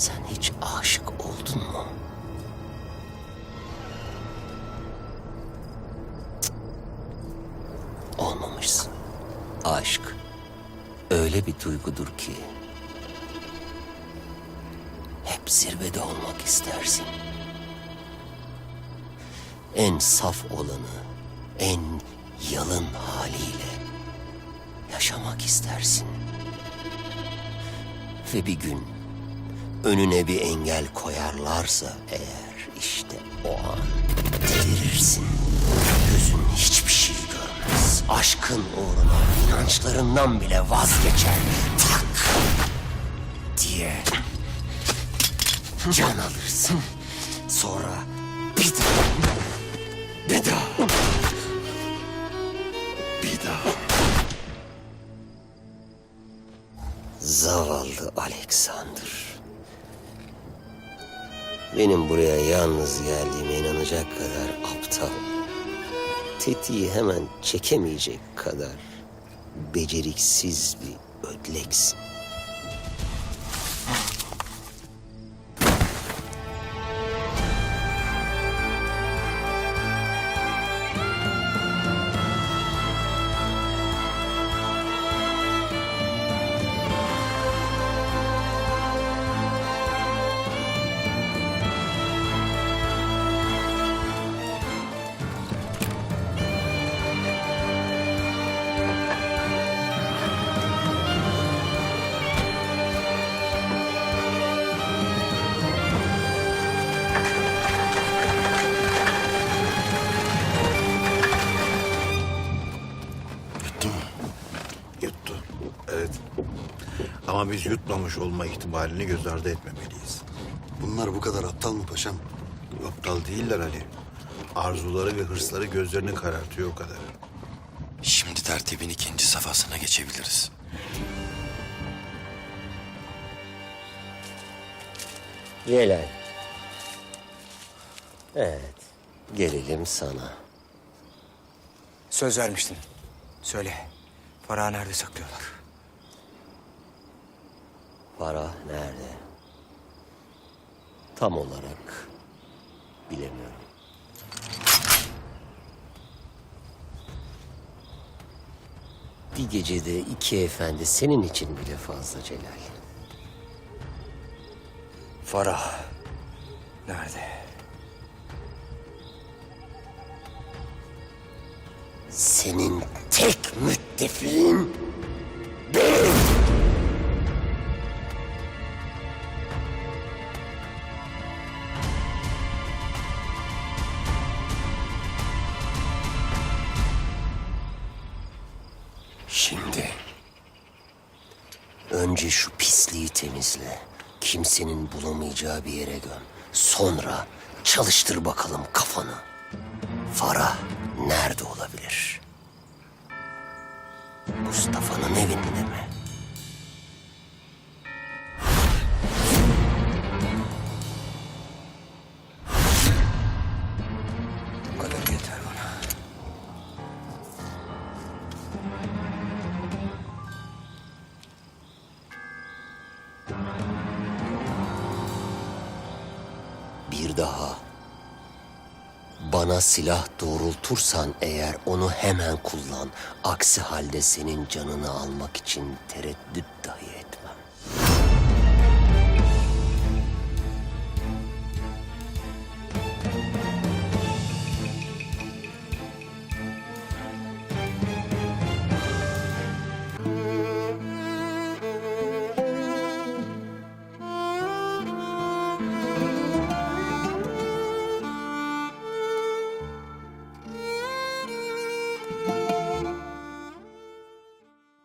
Sen hiç aşık oldun mu? Olmamışsın. Aşk öyle bir duygudur ki hep zirvede olmak istersin. En saf olanı, en yalın haliyle yaşamak istersin. Ve bir gün önüne bir engel koyarlarsa eğer işte o an delirirsin. Gözün hiçbir şey görmez. Aşkın uğruna inançlarından bile vazgeçer. Tak diye can alırsın. Sonra bir daha, bir daha, bir daha. Zavallı Alexander. Benim buraya yalnız geldiğime inanacak kadar aptal. Tetiği hemen çekemeyecek kadar beceriksiz bir ödleksin. Evet. Ama biz yutmamış olma ihtimalini göz ardı etmemeliyiz. Bunlar bu kadar aptal mı paşam? Aptal değiller Ali. Arzuları ve hırsları gözlerini karartıyor o kadar. Şimdi tertibin ikinci safhasına geçebiliriz. Celal. Evet, gelelim sana. Söz vermiştin. Söyle. Farah'ı nerede saklıyorlar? Para nerede? Tam olarak bilemiyorum. Bir gecede iki efendi senin için bile fazla Celal. Farah. Nerede? Senin tek müttefiğin önce şu pisliği temizle. Kimsenin bulamayacağı bir yere göm. Sonra çalıştır bakalım kafanı. Farah nerede olabilir? Mustafa'nın evinde mi? Bir daha bana silah doğrultursan eğer onu hemen kullan. Aksi halde senin canını almak için tereddüt dahi